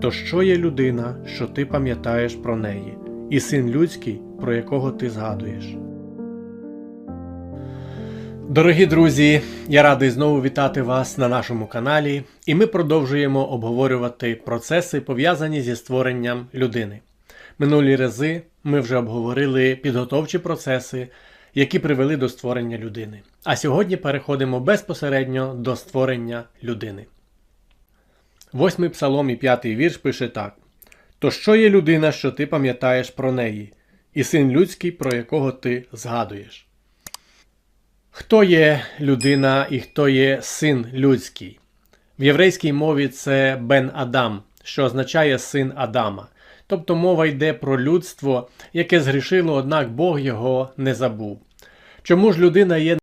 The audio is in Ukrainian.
То що є людина, що ти пам'ятаєш про неї, і син людський, про якого ти згадуєш? Дорогі друзі, я радий знову вітати вас на нашому каналі, і ми продовжуємо обговорювати процеси, пов'язані зі створенням людини. Минулі рази ми вже обговорили підготовчі процеси, які привели до створення людини. А сьогодні переходимо безпосередньо до створення людини. Восьмий псалом і п'ятий вірш пише так: То що є людина, що ти пам'ятаєш про неї, і син людський, про якого ти згадуєш? Хто є людина і хто є син людський? В єврейській мові це Бен Адам, що означає син Адама. Тобто мова йде про людство, яке згрішило, однак Бог його не забув. Чому ж людина є